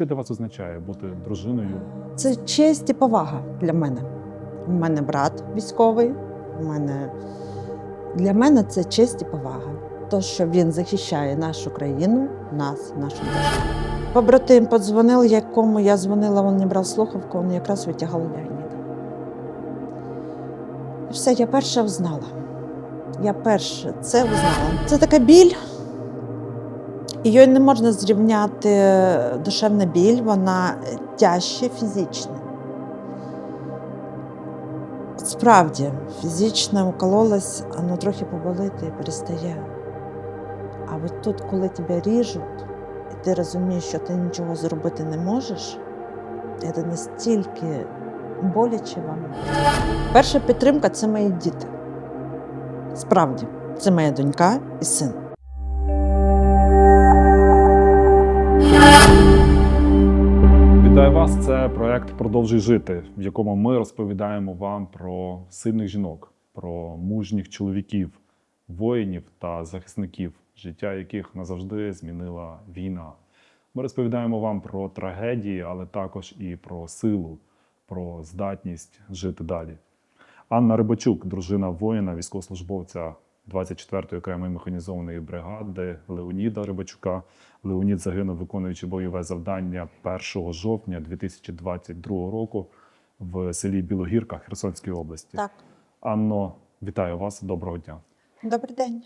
що для вас означає бути дружиною? Це честь і повага для мене. У мене брат військовий. У мене... Для мене це честь і повага. То, що він захищає нашу країну, нас, нашу державу. Побратим подзвонив, якому я дзвонила, він не брав слухавку, він якраз витягав Леоніда. І все, я перша взнала. Я перша це взнала. Це така біль. Її не можна зрівняти душевна біль, вона тяжче фізична. Справді, фізично укололась, воно трохи поболити і перестає. А от тут, коли тебе ріжуть, і ти розумієш, що ти нічого зробити не можеш, це настільки боляче вам. Перша підтримка це мої діти. Справді, це моя донька і син. Вітаю вас! Це проект Продовжуй жити, в якому ми розповідаємо вам про сильних жінок, про мужніх чоловіків, воїнів та захисників, життя яких назавжди змінила війна. Ми розповідаємо вам про трагедії, але також і про силу, про здатність жити далі. Анна Рибачук, дружина воїна, військовослужбовця 24-ї окремої механізованої бригади Леоніда Рибачука. Леонід загинув, виконуючи бойове завдання 1 жовтня 2022 року в селі Білогірка Херсонської області. Так, Анно, вітаю вас. Доброго дня. добрий день.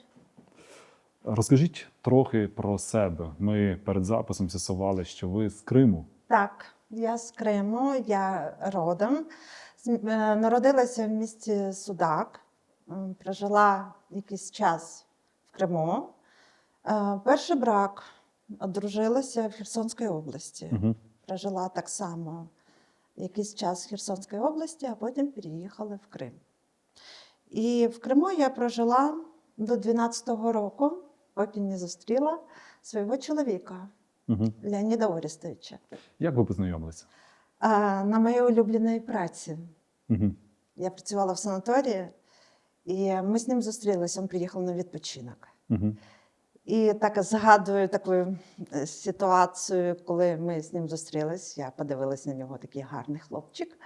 Розкажіть трохи про себе. Ми перед записом з'ясували, що ви з Криму. Так, я з Криму, я родом. Е, Народилася в місті Судак, прожила якийсь час в Криму. Е, Перший брак одружилася в Херсонській області. Угу. Прожила так само якийсь час в Херсонській області, а потім переїхала в Крим. І в Криму я прожила до 12-го року, поки не зустріла свого чоловіка Угу. Леоніда Орістовича. Як ви познайомилися? На моїй улюбленій праці. Угу. Я працювала в санаторії, і ми з ним зустрілися. Він приїхав на відпочинок. Угу. І так згадую таку е, ситуацію, коли ми з ним зустрілись. Я подивилась на нього такий гарний хлопчик.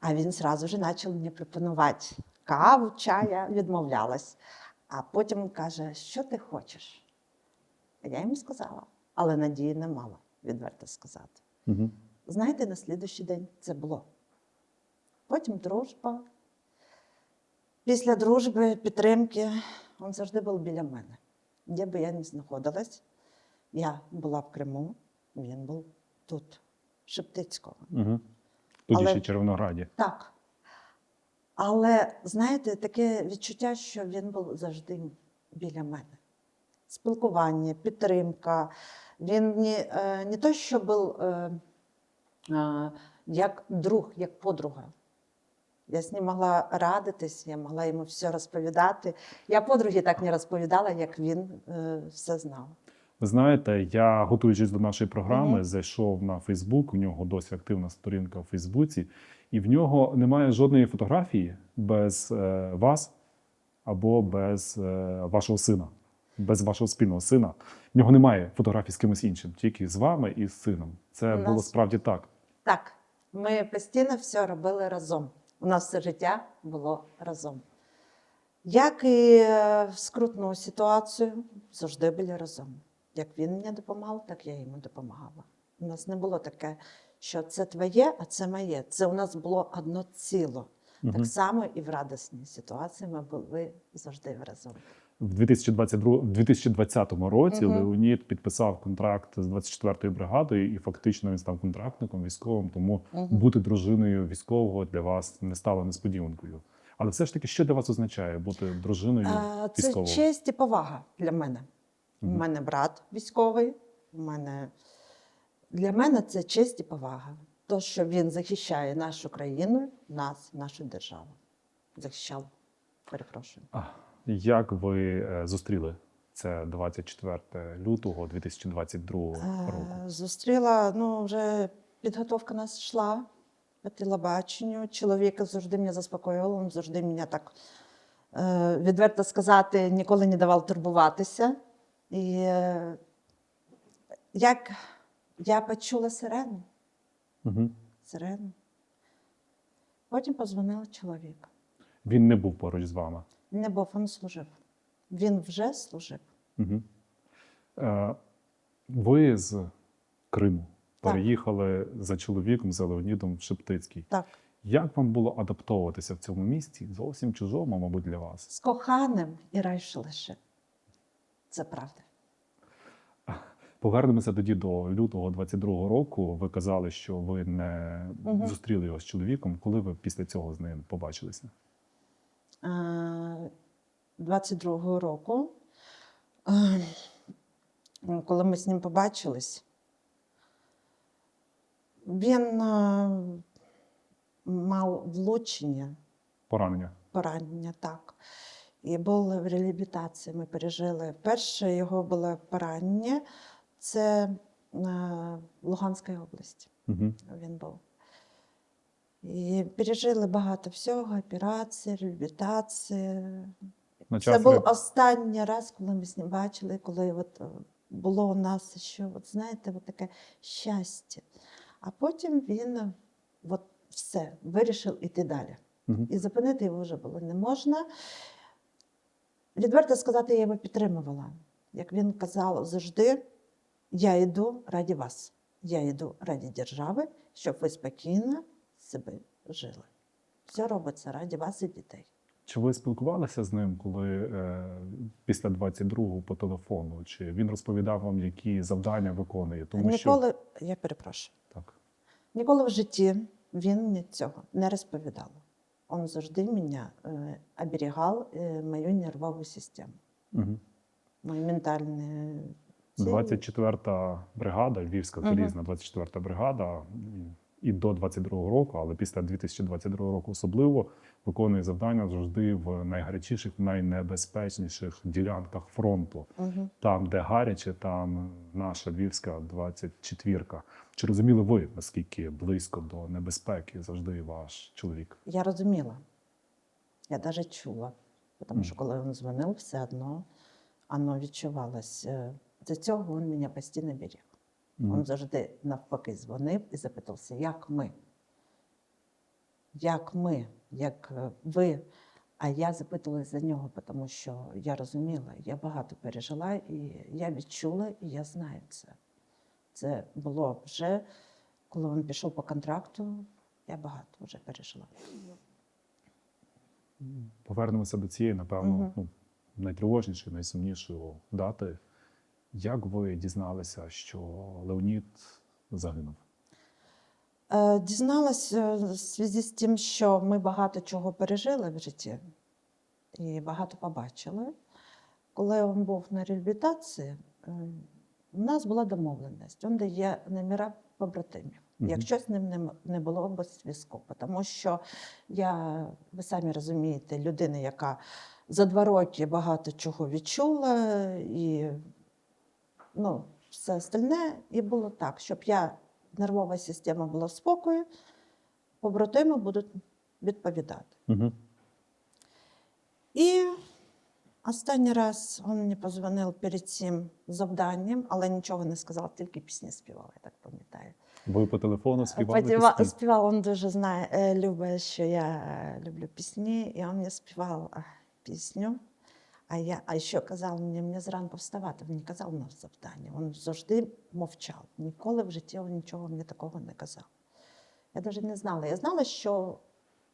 А він зразу ж почав мені пропонувати каву, чай, я відмовлялась. А потім каже, що ти хочеш? А я йому сказала, але надії не мала, відверто сказати. Угу. Знаєте, на слідуючий день це було. Потім дружба. Після дружби, підтримки, він завжди був біля мене. Де би я не знаходилась, я була в Криму, він був тут, в Шептицького. Угу. Але- ще Червонограді. Так. Але знаєте, таке відчуття, що він був завжди біля мене. Спілкування, підтримка. Він не, не то, що був е, е, як друг, як подруга. Я з ним могла радитись, я могла йому все розповідати. Я подругі так не розповідала, як він е, все знав. Ви знаєте, я готуючись до нашої програми, Мгм. зайшов на Фейсбук. У нього досі активна сторінка в Фейсбуці, і в нього немає жодної фотографії без е, вас або без е, вашого сина, без вашого спільного сина. В нього немає фотографій з кимось іншим, тільки з вами і з сином. Це У було справді так. Так, ми постійно все робили разом. У нас все життя було разом. Як і е, в скрутну ситуацію, завжди були разом. Як він мені допомагав, так я йому допомагала. У нас не було таке, що це твоє, а це моє. Це у нас було одно ціло. Мгм. Так само і в радісній ситуації ми були завжди разом. В 2022, в 2020 році Мгм. Леонід підписав контракт з 24-ю бригадою, і фактично він став контрактником військовим. Тому Мгм. бути дружиною військового для вас не стало несподіванкою. Але все ж таки, що для вас означає бути дружиною А, Це військового? честь і повага для мене. У мене брат військовий. У мене... Для мене це честь і повага. То, що він захищає нашу країну, нас, нашу державу. Захищав. Перепрошую. А, Як ви е, зустріли це 24 лютого 2022 року? Е, Зустріла, ну, вже підготовка нас йшла по телебаченню. Чоловік завжди мене заспокоював, він завжди мене так, е, відверто сказати, ніколи не давав турбуватися. І як я почула сирену. Угу. сирену. Потім позвонила чоловік. Він не був поруч з вами. Не був, він служив. Він вже служив. Угу. Е, ви з Криму Так. переїхали за чоловіком, за Леонідом в Шептицький. Так. Як вам було адаптовуватися в цьому місті? Зовсім чужому, мабуть, для вас. З коханим і райше лише. Це правда. Повернемося тоді до лютого 22-го року. Ви казали, що ви не Мгм. зустріли його з чоловіком. Коли ви після цього з ним побачилися? Е, 22-го року, коли ми з ним побачились, він мав влучення. Поранення. поранення, так. І були в реабілітації. Ми пережили. Перше його було поранення, це е, в Луганській області. Угу. Він був. І пережили багато всього: операції, реабілітації. Це був останній раз, коли ми з ним бачили, коли от е, було у нас ще, от, знаєте, от таке щастя. А потім він от все, вирішив іти далі. Мгм. І зупинити його вже було не можна. Відверто сказати, я його підтримувала. Як він казав завжди, я йду раді вас, я йду раді держави, щоб ви спокійно себе жили. Все робиться раді вас і дітей. Чи ви спілкувалися з ним, коли е, після 22-го по телефону? Чи він розповідав вам, які завдання виконує? Тому що ніколи, я перепрошую, так. ніколи в житті він мені цього не розповідав. Він завжди мене е, оберігав е, мою нервову систему, Угу. мої ментальні. Ці- 24-та бригада, Львівська залізна 24-та бригада, і до 22-го року, але після 2022 року особливо виконує завдання завжди в найгарячіших, найнебезпечніших ділянках фронту. Мгм. Там, де гаряче, там наша львівська 24-ка. Чи розуміли ви, наскільки близько до небезпеки завжди ваш чоловік? Я розуміла. Я навіть чула. Тому що коли він дзвонив, все одно воно відчувалось. До цього він мене постійно беріг. Він завжди навпаки дзвонив і запитався, як ми? Як ми, як е, ви? А я запитувала за нього, тому що я розуміла, я багато пережила, і я відчула, і я знаю це. Це було вже, коли він пішов по контракту, я багато вже пережила. Повернемося до цієї, напевно, Мгм. ну, найтривожнішої, найсумнішої дати. Як ви дізналися, що Леонід загинув? Е, Дізналась е, в зв'язку з тим, що ми багато чого пережили в житті і багато побачили. Коли він був на реабілітації, е, у нас була домовленість. Він дає номера побратимів. Мгм. Якщо з ним не не було б зв'язку, тому що я, ви самі розумієте, людина, яка за два роки багато чого відчула, і ну, все остальне, і було так, щоб я нервова система була в спокої, побратими будуть відповідати. Угу. І останній раз він мені позвонив перед цим завданням, але нічого не сказав, тільки пісні співала, я так пам'ятаю. Ви по телефону співали пісні? Співав, він дуже знає, е, любить, що я е, люблю пісні, і він мені співав е, пісню. А я а ще казав мені, мені зранку вставати. Він не казав на завдання. Він завжди мовчав. Ніколи в житті він нічого мені такого не казав. Я навіть не знала. Я знала, що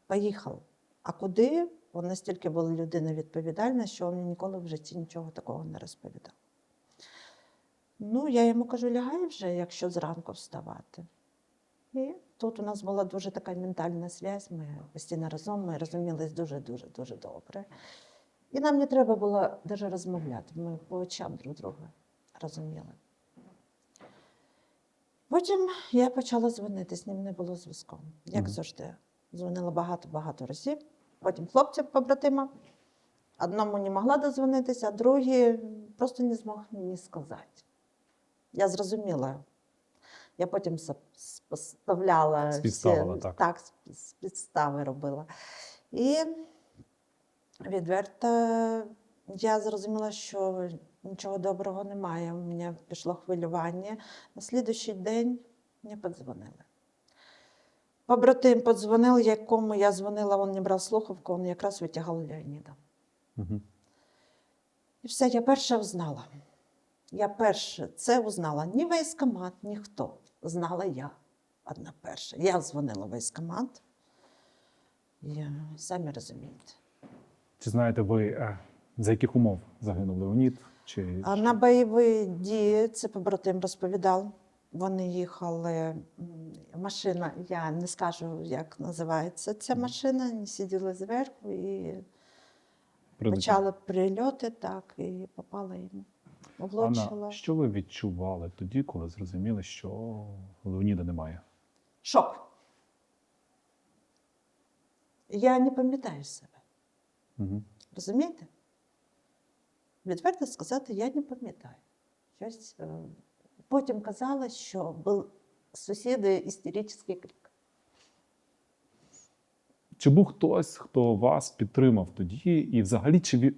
поїхав. А куди? Він настільки була людина відповідальна, що він ніколи в житті нічого такого не розповідав. Ну, я йому кажу, лягай вже, якщо зранку вставати. І тут у нас була дуже така ментальна зв'язь, ми постійно разом, ми розумілись дуже-дуже дуже добре. І нам не треба було навіть розмовляти, ми по очам друг друга розуміли. Потім я почала дзвонити, з ним не було зв'язку, як завжди. Дзвонила багато-багато разів. Потім хлопцям побратимам. Одному не могла дозвонитися, а другий просто не змог мені сказати. Я зрозуміла. Я потім поставляла всі, так. так з- підстави робила. І відверто я зрозуміла, що нічого доброго немає. У мене пішло хвилювання. На слідуючий день мені подзвонили. Побратим подзвонив, якому я дзвонила, він не брав слухавку, він якраз витягав Леоніда. Угу. І все, я перша узнала. Я перша це узнала. Ні військомат, ніхто. Знала я одна перша. Я дзвонила в військомат. Я, самі розумієте. Чи знаєте ви, е, за яких умов загинув Леонід? Чи А на бойові дії це побратим розповідав. Вони їхали. Машина, я не скажу, як називається ця машина. Вони сиділи зверху і прилетів? почали прильоти, так, і попала йому. Влучила. Анна, що ви відчували тоді, коли зрозуміли, що Леоніда немає? Шок. Я не пам'ятаю себе. Угу. Розумієте? Відверто сказати, я не пам'ятаю. Щось, е, потім казала, що був сусіди істеричний крик. Чи був хтось, хто вас підтримав тоді, і взагалі чи ви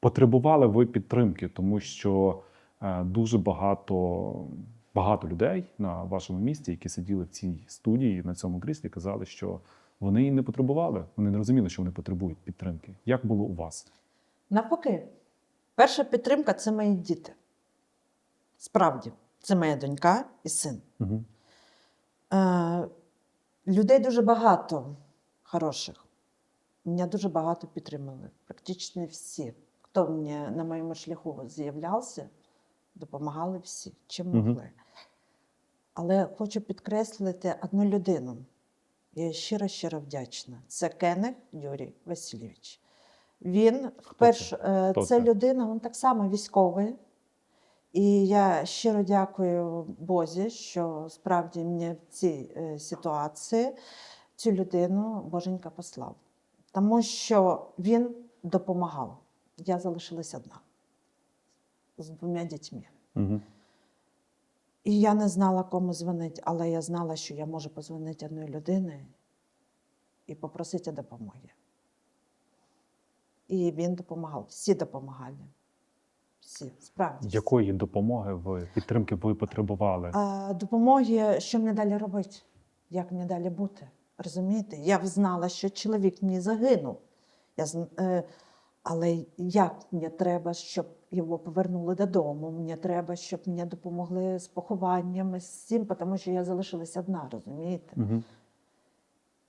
потребували ви підтримки? Тому що е, дуже багато, багато людей на вашому місці, які сиділи в цій студії на цьому кріслі, казали, що вони її не потребували. Вони не розуміли, що вони потребують підтримки. Як було у вас? Навпаки, перша підтримка це мої діти. Справді, це моя донька і син. Угу. Е, людей дуже багато хороших. Мене дуже багато підтримали. Практично всі, хто мені на моєму шляху з'являвся, допомагали всі, чим могли. Але хочу підкреслити одну людину. Я щиро щиро вдячна. Це Кенех Юрій Васильович. Він вперше е, це це? людина, він так само військовий. І я щиро дякую Бозі, що справді мені в цій е, ситуації цю людину Боженька послав. Тому що він допомагав. Я залишилась одна з двома дітьми. Угу. І я не знала, кому дзвонити, але я знала, що я можу позвонити одній людині і попросити допомоги. І він допомагав, всі допомагали. Всі, справді. Якої допомоги ви підтримки ви потребували? А, допомоги, що мені далі робити, як мені далі бути. Розумієте? Я б знала, що чоловік мені загинув. Я, е, але як мені треба, щоб його повернули додому? Мені треба, щоб мені допомогли з похованням, з цим, тому що я залишилась одна, розумієте? Угу.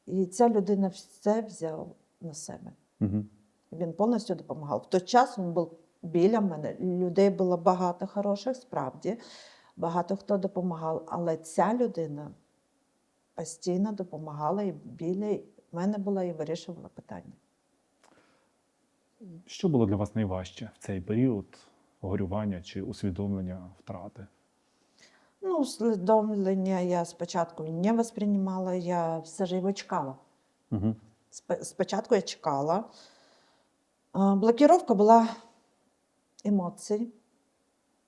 І ця людина все взяв на себе. Угу. Він повністю допомагав. В той час він був біля мене. Людей було багато хороших, справді, багато хто допомагав. Але ця людина постійно допомагала і біля мене була і вирішувала питання. Що було для вас найважче в цей період горювання чи усвідомлення втрати? Ну, усвідомлення я спочатку не восприймала, я все ж його чекала. Угу. Спочатку я чекала. Блокіровка була емоцій.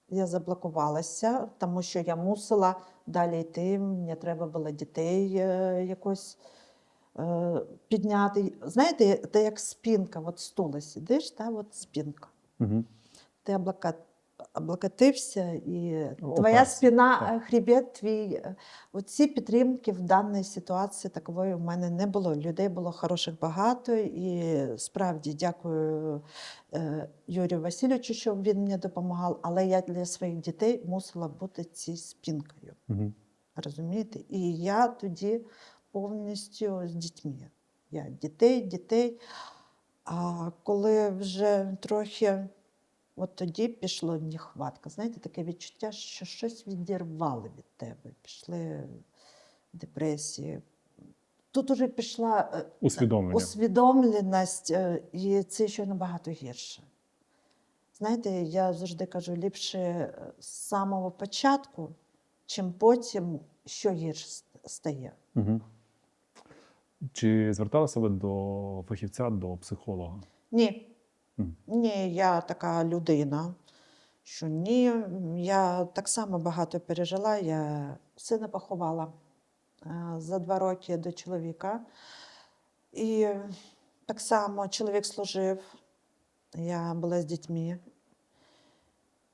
Я заблокувалася, тому що я мусила далі йти. Мені треба було дітей е, якось підняти. Знаєте, це як спінка, от стула сидиш, та, от спінка. Угу. Ти облака- облокотився, і Оперся, твоя спина, так. е, хребет твій. е, Оці підтримки в даній ситуації такової в мене не було. Людей було хороших багато, і справді дякую е, Юрію Васильовичу, що він мені допомагав. Але я для своїх дітей мусила бути цією спінкою. Угу. Розумієте? І я тоді повністю з дітьми. Я дітей, дітей. А коли вже трохи, от тоді пішло нехватка. Знаєте, таке відчуття, що щось відірвали від тебе. Пішли депресії. Тут уже пішла е, Усвідомлення. усвідомленість, е, і це ще набагато гірше. Знаєте, я завжди кажу, ліпше е, з самого початку, чим потім, що гірше стає. Угу. Чи зверталися ви до фахівця, до психолога? Ні. Мгм. Ні, я така людина, що ні, я так само багато пережила. Я сина поховала е, за два роки до чоловіка. І так само чоловік служив, я була з дітьми.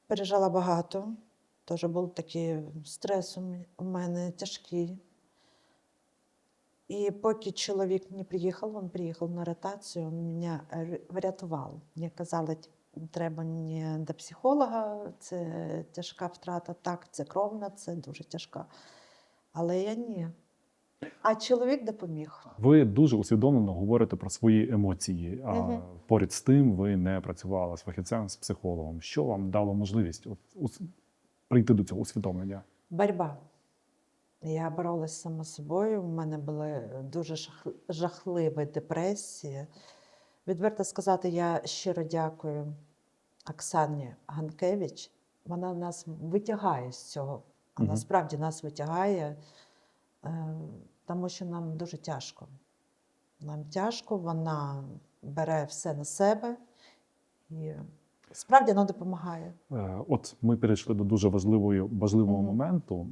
пережила багато. Теж був такий стрес у мене тяжкий. І поки чоловік не приїхав, він приїхав на ротацію, він мене врятував. Мені казали, треба не до психолога, це тяжка втрата. Так, це кровна, це дуже тяжка. Але я ні. А чоловік допоміг. Ви дуже усвідомлено говорите про свої емоції. А Мгм. поряд з тим ви не працювали з фахівцем, з психологом. Що вам дало можливість от, ус- прийти до цього усвідомлення? Боротьба. Я боролася сама з собою. У мене були дуже жах- жахливі депресії. Відверто сказати, я щиро дякую Оксані Ганкевич. Вона нас витягає з цього. А Мгм. насправді нас витягає, е, тому що нам дуже тяжко. Нам тяжко, вона бере все на себе і справді вона допомагає. Е, От ми перейшли до дуже важливої, важливого Мгм. моменту.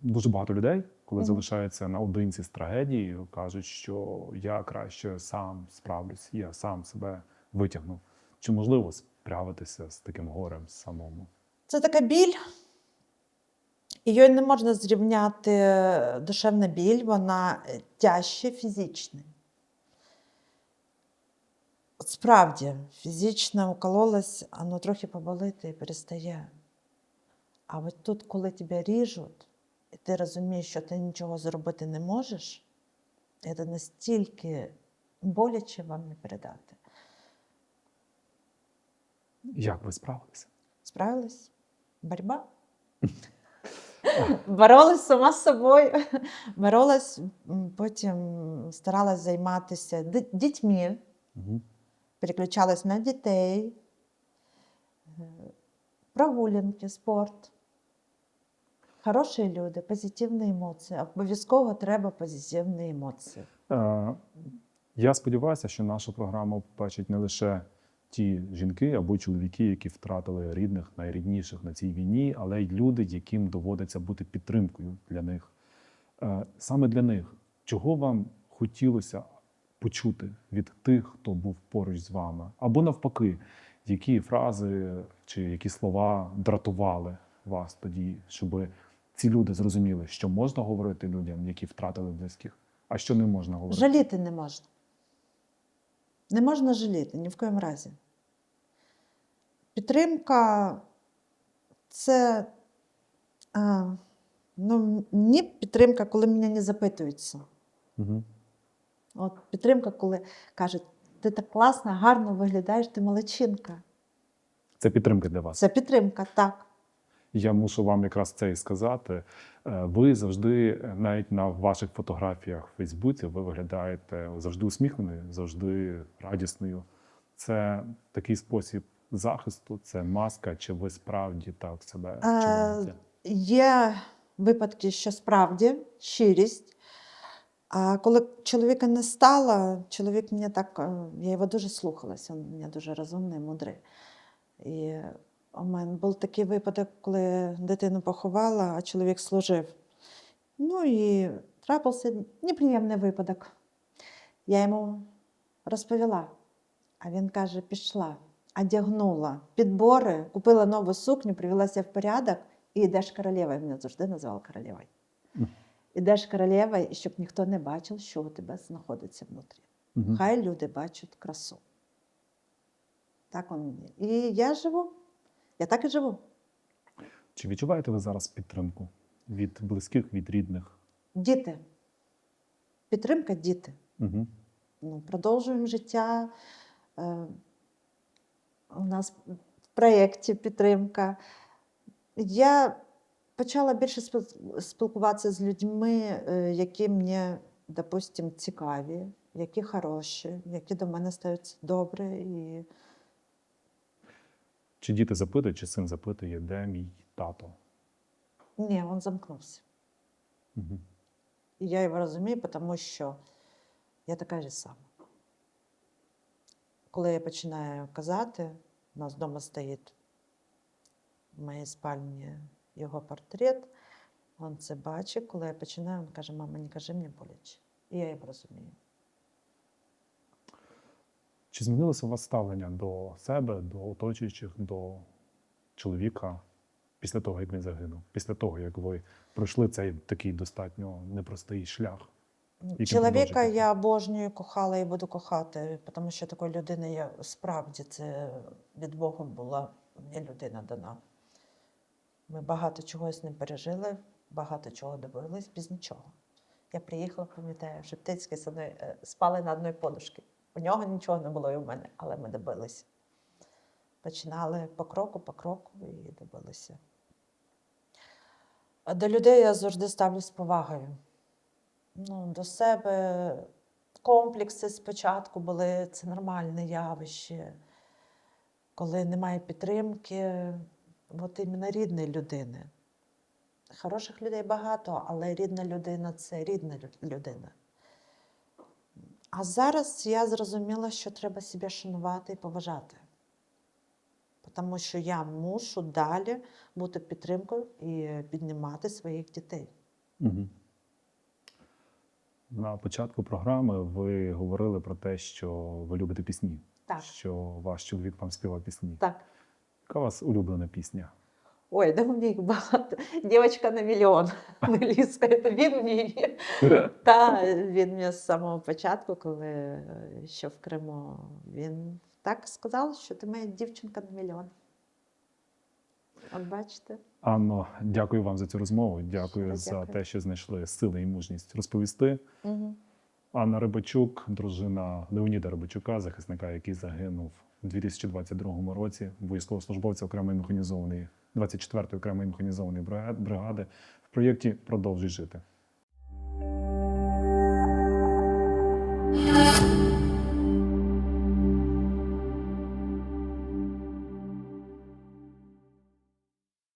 Дуже багато людей, коли Мгм. залишаються наодинці з трагедією, кажуть, що я краще сам справлюсь, я сам себе витягну. Чи можливо справитися з таким горем самому? Це така біль. Її не можна зрівняти е, душевна біль, вона е, тяжче фізичної. От справді, фізично укололась, воно трохи поболить і перестає. А от тут, коли тебе ріжуть, і ти розумієш, що ти нічого зробити не можеш, це настільки боляче вам не передати. Як ви справилися? Справилась? Борьба? Боролась сама з собою. Боролась, потім старалась займатися дітьми, Угу. переключалась на дітей, е, прогулянки, спорт. Хороші люди, позитивні емоції. Обов'язково треба позитивні емоції. Е, Я сподіваюся, що нашу програму бачать не лише ті жінки або чоловіки, які втратили рідних, найрідніших на цій війні, але й люди, яким доводиться бути підтримкою для них. Е, Саме для них, чого вам хотілося почути від тих, хто був поруч з вами, або навпаки, які фрази чи які слова дратували вас тоді, щоб ці люди зрозуміли, що можна говорити людям, які втратили близьких, а що не можна говорити. Жаліти не можна. Не можна жаліти ні в коєму разі. Підтримка це а, ну, мені підтримка, коли мене не запитуються. Угу. От підтримка, коли кажуть, ти так класно, гарно виглядаєш, ти молодчинка. Це підтримка для вас. Це підтримка, так. Я мушу вам якраз це і сказати. Е, Ви завжди, е, навіть на ваших фотографіях в Фейсбуці, ви виглядаєте завжди усміхненою, завжди радісною. Це такий спосіб захисту, це маска, чи ви справді так себе Е, вчиняєте? Є випадки, що справді щирість. А коли чоловіка не стало, чоловік мені так, я його дуже слухалася, він мене дуже розумний, мудрий. І у мене був такий випадок, коли дитину поховала, а чоловік служив. Ну і трапився неприємний випадок. Я йому розповіла, а він каже: пішла, одягнула підбори, купила нову сукню, привелася в порядок і йдеш королевою. Мене завжди називали королевою. Ідеш королевою, і щоб ніхто не бачив, що у тебе знаходиться внутрі. Мгм. Хай люди бачать красу. Так он мені. І я живу. Я так і живу. Чи відчуваєте ви зараз підтримку від близьких, від рідних? Діти. Підтримка діти. Угу. Ну, продовжуємо життя. Е, У нас в проєкті підтримка. Я почала більше спілкуватися з людьми, е, які мені, допустимо, цікаві, які хороші, які до мене ставляться добре. І Чи діти запитують, чи син запитує, де мій тато? ні, він замкнувся. Угу. І я його розумію, тому що я така ж сама. Коли я починаю казати, у нас вдома стоїть в моїй спальні його портрет, він це бачить. Коли я починаю, він каже, мама, не кажи мені боляче. І я його розумію. Чи змінилося у вас ставлення до себе, до оточуючих, до чоловіка після того, як він загинув, після того, як ви пройшли цей такий достатньо непростий шлях? Чоловіка я обожнюю, кохала і буду кохати, тому що такої людини я справді це від Бога була мені людина дана. Ми багато чого з ним пережили, багато чого добились без нічого. Я приїхала, пам'ятаю, в Шептицьке е, спали на одній подушці. У нього нічого не було і у мене, але ми добилися. Починали по кроку, по кроку і добилися. До людей я завжди ставлюсь з повагою ну, до себе комплекси спочатку були це нормальне явище, коли немає підтримки, от іменно рідної людини. Хороших людей багато, але рідна людина це рідна людина. А зараз я зрозуміла, що треба себе шанувати і поважати. Тому що я мушу далі бути підтримкою і піднімати своїх дітей. Угу. На початку програми ви говорили про те, що ви любите пісні, Так, що ваш чоловік вам співав пісні. так. Яка у вас улюблена пісня? Ой, да у них багато. Дівчинка на мільйон. Англійська, це він вміє. Та він мені з самого початку, коли ще в Криму, він так сказав, що ти моя дівчинка на мільйон. От бачите? Анно, дякую вам за цю розмову. Дякую Щиро за дякую. те, що знайшли сили і мужність розповісти. Угу. Анна Рибачук, дружина Леоніда Рибачука, захисника, який загинув у 2022 році, військовослужбовця окремої механізованої 24-ї окремої механізованої бригади в проєкті Продовжуй жити.